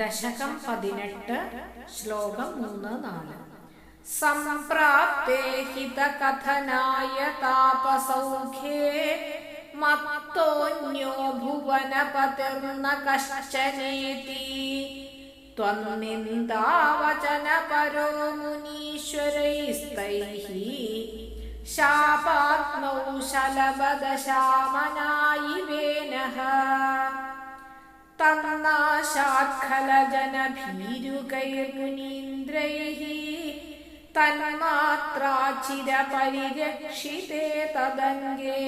ദശകം പതിനെട്ട് ശ്ലോകം മൂന്ന് നാല് സംപ്രാപ്തേ ഹിതകഥനായ താപസൗഖ്യേ മത്തോന്യോ ഭുവനപതിർന്ന കശ്ചനേതി त्वन्निन्दावचनपरो मुनीश्वरैस्तैः शापाग्नौ शलभदशामनायिवेनः तन्नाशात्खलजनभीरुकैर्मुनीन्द्रैः तन्मात्राचिरपरिरक्षिते तदङ्गे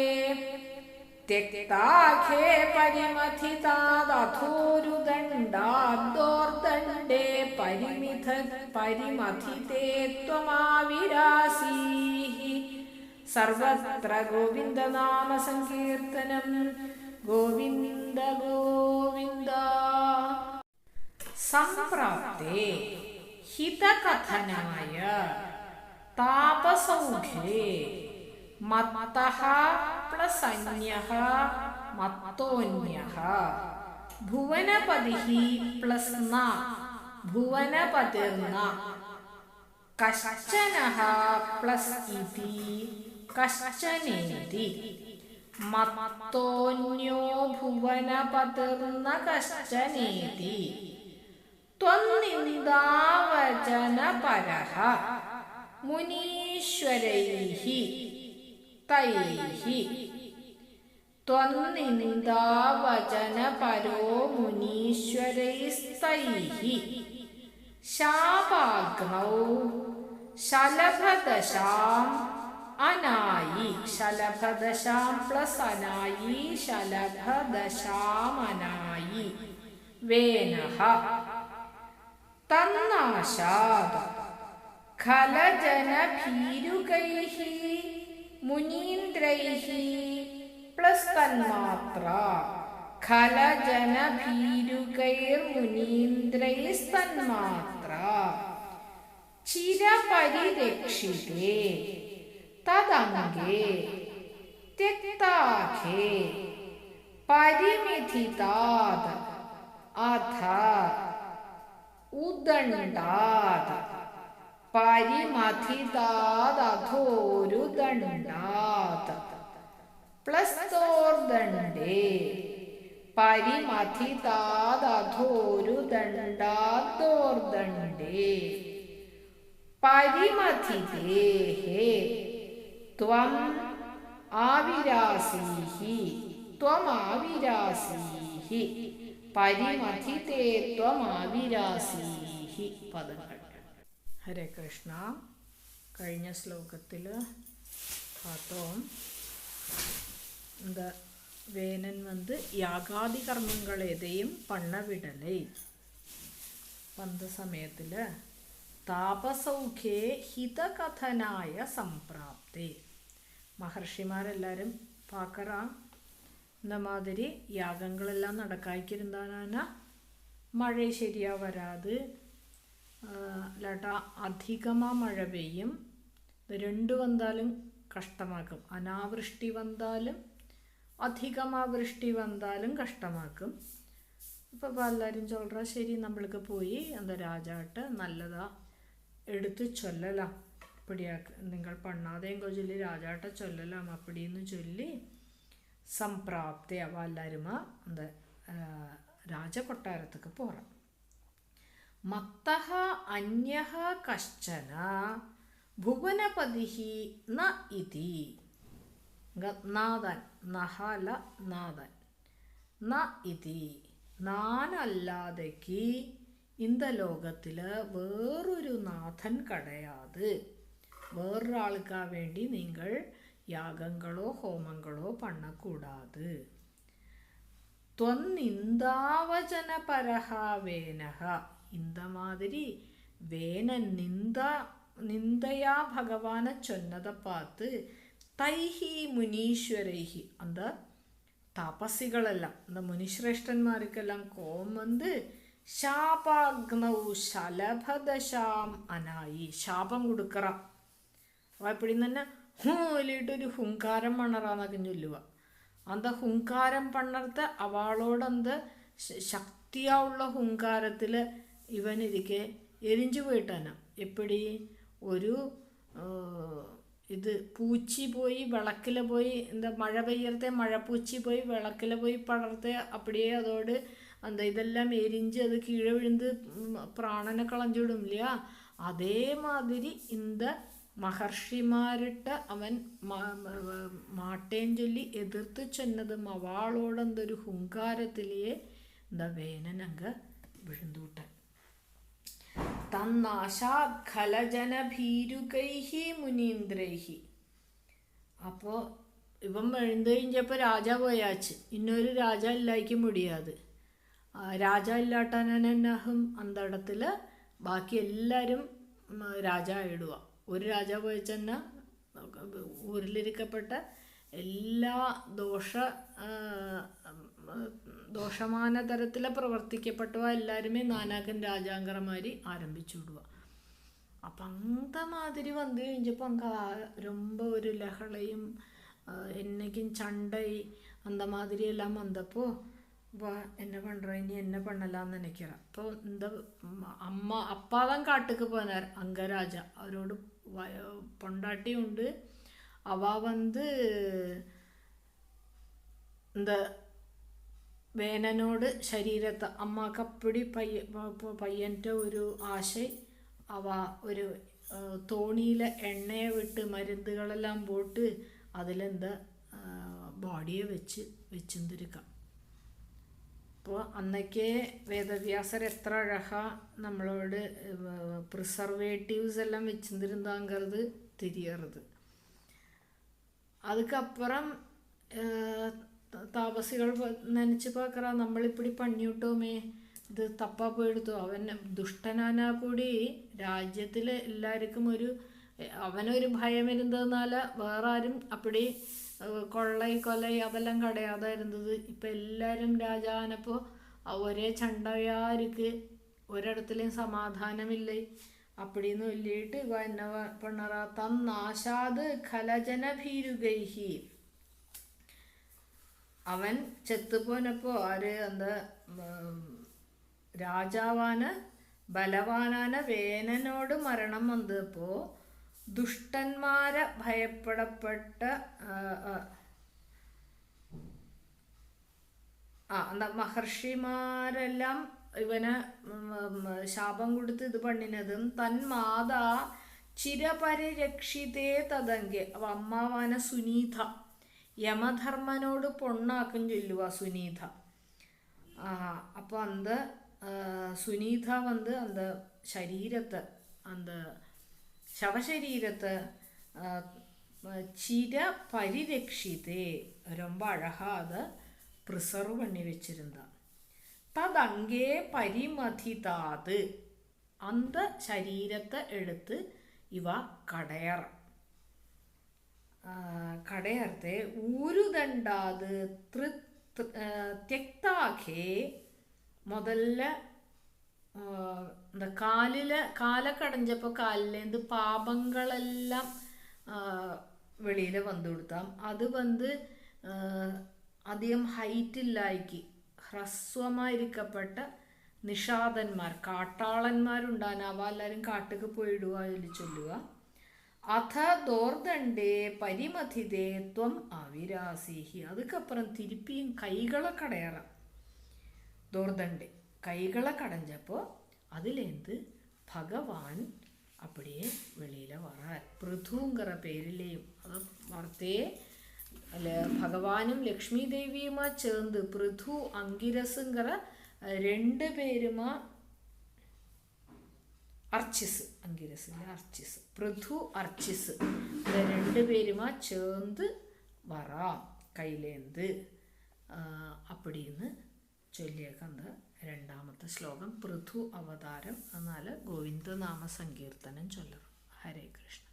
त्यक्ताखे परिमथितादथोरुदण्डाद्दोर्दण्डे परिमिथ परिमथिते त्वमाविरासीः सर्वत्र गोविन्दनामसङ्कीर्तनं ഗോവിന്ദ ഗോവിന്ദ. സംപ്രാപ്തേ ഹിതകഥനായ താപസൗഖേ മത്തഃ പ്ലസന്യഃ മത്തോന്യഃ ഭുവനപതിഃ പ്ലസ്ന ഭുവനപതിർന കശ്ചനഃ പ്ലസ് ഇതി കശ്ചനേതി. മത്തോന്യോ ഭുവനപതിർന്ന കശ്ചനേതി ത്വന്നിന്ദാവചനപരഹ മുനീശ്വരൈഃ തൈഃ ത്വന്നിന്ദാവചനപരോ മുനീശ്വരൈസ്തൈഃ ശാപാഗ്നൗ ശലഭദശാം അനായി ശലഭദശാം പ്ലസ് അനായി ശലഭദശാമനായി. വേനഹ. തന്നാശാത് ഖലജനഭീരുകൈഃ മുനീന്ദ്രൈഃ പ്ലസ് തന്മാത്ര. ഖലജനഭീരുകൈർമുനീന്ദ്രൈസ്തന്മാത്ര. ചിരപരിരക്ഷിതേ. തദംഗേ തിക്താഖേ പരിമിധിതാത് അധ ഉദണ്ഡാത് പരിമധിതാദധോരുദണ്ഡാത് പ്ലസ്തോർദണ്ഡേ പരിമധിതാദധോരുദണ്ഡാദോർദണ്ഡേ പരിമധിദേഹേ ത്വം ആവിരാസീഹി ത്വം ആവിരാസീഹി പരിമഥിതേ ത്വം ആവിരാസീഹി പദങ്ങൾ ഹരേ കൃഷ്ണ കഴിഞ്ഞ ശ്ലോകത്തിൽ பார்த்தோம் இந்த வேணன் வந்து யாகாதி கர்மங்கள் எதையும் பண்ண விடலை அந்த சமயத்தில் താപസൗഖ്യേ ഹിതകഥനായ സംപ്രാപ്തി മഹർഷിമാരെല്ലാവരും പാക്കറ എന്ന മാതിരി യാഗങ്ങളെല്ലാം നടക്കായ്ക്കിരുന്നാലാണ് മഴ ശരിയാ വരാതെ. ഇല്ലാട്ടാ അധികമാ മഴ പെയ്യും. രണ്ട് വന്നാലും കഷ്ടമാക്കും. അനാവൃഷ്ടി വന്നാലും അധികമാ വൃഷ്ടി വന്നാലും കഷ്ടമാക്കും. ഇപ്പോൾ എല്ലാവരും சொல்கிறா ശരി നമ്മൾക്ക് പോയി. അന്ത രാജാട്ട് നല്ലതാ എടുത്ത് ചൊല്ലലാം. இப்படியாக்கு നിങ്ങൾ പണ്ണാതെയും ചൊല്ലി രാജാട്ട ചൊല്ലലാം അപ്പടിന്ന് ചൊല്ലി സംപ്രാപ്തി അവ എല്ലാവരുമാ அந்த രാജകൊട്ടാരത്തേക്ക് പോറാം മത്തഃ അന്യഃ കശ്ചന ഭുവനപതിഃ ന ഇതി നാദൻ നഹല നാദൻ ന ഇതി നാനല്ലാതെക്ക് இந்த லோகத்தில் வேறொரு நாதன் கிடையாது വേറൊരാൾക്ക് വേണ്ടി നിങ്ങൾ യാഗങ്ങളോ ഹോമങ്ങളോ പണക്കൂടാത് ത്വന്നിന്ദാവചന പരഹാവേനഹ ഇന്ത മാതിരി വേന നിന്ദ നിന്ദയാ ഭഗവാനെ ചൊന്നത പാത്ത് തൈഹി മുനീശ്വരൈഹി. അന്ത തപസ്സികളെല്ലാം എന്താ മുനിശ്രേഷ്ഠന്മാർക്കെല്ലാം കോമന്ത് ശാപാഗ്നൗ ശലഭദശാം അനായി. ശാപം കൊടുക്കറ. വായ്പടിയിൽ തന്നെ ഹൂ ഒരു ഹുങ്കാരം പണ്ണറാന്നൊക്കെ ചൊല്ലുക അന്ത ഹുങ്കാരം പണ്ണർത്ത് അവളോടന്ത് ശക്തിയാവുള്ള ഹുങ്കാരത്തിൽ ഇവനിരിക്കെ എരിഞ്ചു പോയിട്ടാണ്. എപ്പടി ഒരു ഇത് പൂച്ചി പോയി വിളക്കിൽ പോയി എന്താ മഴ പെയ്യർത്തെ മഴപ്പൂച്ചി പോയി വിളക്കിൽ പോയി പടർത്തെ അപ്പടിയേ അതോട് എന്താ ഇതെല്ലാം എരിഞ്ച് അത് കീഴെ വിഴുന്ന് പ്രാണനെ കളഞ്ഞുവിടും ഇല്ല അതേമാതിരി ഇന്ത മഹർഷിമാരിട്ട് അവൻ മാട്ടേഞ്ചൊല്ലി എതിർത്ത് ചെന്നതും അവളോടെന്തൊരു ഹുങ്കാരത്തിലേ എന്താ വേനനങ്ക വിഴുന്തൂട്ടൻ തന്നാശാഖലജനഭീരുകൈഹി മുനീന്ദ്രൈഹി. അപ്പോൾ ഇവൻ എഴുந்து കഴിഞ്ഞപ്പോൾ രാജാ പോയാച്ച്. ഇന്നൊരു രാജ ഇല്ലായിക്ക് മുടിയാത്. രാജ ഇല്ലാട്ടനഹും അന്തടത്തിൽ ബാക്കി എല്ലാവരും രാജ ഇടുക ഒരു രാജ പോയച്ചെന്ന ഊരിലിരിക്കപ്പെട്ട എല്ലാ ദോഷ ആ, ഉം, ദോഷമാന തരത്തിൽ പ്രവർത്തിക്കപ്പെട്ടവ എല്ലാവരുമേ നാനാക്കൻ രാജാങ്കരമാരി ആരംഭിച്ചു വിടുക അപ്പം அந்த மாதிரி வந்து കഴിഞ്ഞപ്പോൾ அங்கே ரொம்ப ஒரு லகளையும் என்னைக்கும் சண்டை அந்த மாதிரி எல்லாம் வந்தப்போ வா என்ன பண்ணுறோம் இனி என்ன பண்ணலாம்னு நினைக்கிறேன் அப்போ இந்த ம், அம்மா அப்பா தான் காட்டுக்கு போனார் அங்கராஜா அவரோட வய பொண்டாட்டி உண்டு அவ வந்து இந்த വേനനോട് ശരീരത്തെ അമ്മക്ക് അപ്പടി പയ്യ പ- പയ്യൻ്റെ ഒരു ആശ അവ ഒരു തോണിയിലെ എണ്ണയെ വിട്ട് മരുന്നുകളെല്ലാം പോട്ട് അതിലെന്താ ബോഡിയെ വെച്ച് വെച്ചിരിക്കാം അപ്പോൾ അന്നൊക്കെ വേദവ്യാസർ എത്ര അഴക നമ്മളോട് പ്രിസർവേറ്റീവ്സ് എല്ലാം വെച്ചിരുന്നാങ്കത് തിരിയറത് അതുക്കപ്പുറം താപസികൾ നനച്ച് പാക്കറ നമ്മളിപ്പടി പണിയിട്ടോമേ ഇത് തപ്പാ പോയെടുത്തു അവൻ ദുഷ്ടനാനാ കൂടി രാജ്യത്തിൽ എല്ലാവർക്കും ഒരു അവനൊരു ഭയം ഇരുന്നതെന്നാൽ വേറെ ആരും അപ്പടി കൊള്ളൈ കൊലൈ അതെല്ലാം കിടയാതെ ഇരുന്നത് ഇപ്പം എല്ലാവരും രാജാവിനപ്പോൾ ഒരേ ചണ്ടയാർക്ക് ഒരിടത്തിലും സമാധാനമില്ല? അപ്പടിന്ന് ഒല്ലിയിട്ട് എന്നെ പിണറ തന്നാശാത് ഖലജന ഭീരുകൈഹി അവൻ ചെത്തുപോനപ്പോൾ ആര് എന്താ രാജാവാന് ബലവാനാന വേനനോട് മരണം വന്നപ്പോൾ ദുഷ്ടന്മാരെ ഭയപ്പെടപ്പെട്ട് ആ എന്താ മഹർഷിമാരെല്ലാം ഇവന് ശാപം കൊടുത്ത് ഇത് പണിനതും തൻ മാതാ ചിരപരിരക്ഷിതേ തതങ്കെ അപ്പം അമ്മാവാന സുനീത യമധർമ്മനോട് പൊണ്ണാക്കും ചൊല്ലുവ സുനീത. അപ്പൊ അന്ത് സുനീത വന്ന് അന്ത് ശരീരത്തെ അന്ത് ശവശരീരത്ത് ചിര പരിരക്ഷിതേ ரொம்ப அழகாக പ്രിസർവ് പണി വെച്ചിരുന്ന. തതങ്കേ പരിമഥിതാത് അന്ത ശരീരത്തെ എടുത്ത് ഇവ കടയർ കടയർത്തെ ഊരുദണ്ടാത് തൃ തെക്താഖേ മുതല്ല എന്താ കാലിലെ കാല കടഞ്ഞപ്പോൾ കാലിലേന്ത് പാപങ്ങളെല്ലാം വെളിയിൽ വന്നു കൊടുത്താം. അത് വന്ന് അധികം ഹൈറ്റില്ലായിക്ക് ഹ്രസ്വമായിരിക്കപ്പെട്ട നിഷാദന്മാർ കാട്ടാളന്മാരുണ്ടാകും എല്ലാവരും കാട്ടുക്ക് പോയിടുക എന്ന് ചൊല്ലുക അഥ ദോർദണ്ഡേ പരിമഥിതേത്വം അവിരാസീഹി. അവിരാസിഹി അതുക്കപ്പുറം തിരുപ്പിയും കൈകളൊക്കെ കടയറാം ദോർദണ്ഡേ. കൈകളെ കടഞ്ഞപ്പോൾ അതിലേന്ത് ഭഗവാൻ அப்படியே வெளியில் வரார் பிருதுங்கிற பேரிலேயும் அது வார்த்தையே அதில் பகவானும் லக்ஷ்மி தேவியுமா சேர்ந்து பிருது அங்கிரஸுங்கிற அஹ், ரெண்டு பேருமா அர்ச்சிஸ் அங்கிரஸ் இல்லை அர்ச்சிஸ் பிருது அர்ச்சிஸ் இந்த ரெண்டு பேருமா சேர்ந்து வராம் கையிலேந்து രണ്ടാമത്തെ ശ്ലോകം പൃഥു അവതാരം എന്നാൽ ഗോവിന്ദനാമ സങ്കീർത്തനം ചൊല്ലണം ഹരേ കൃഷ്ണ.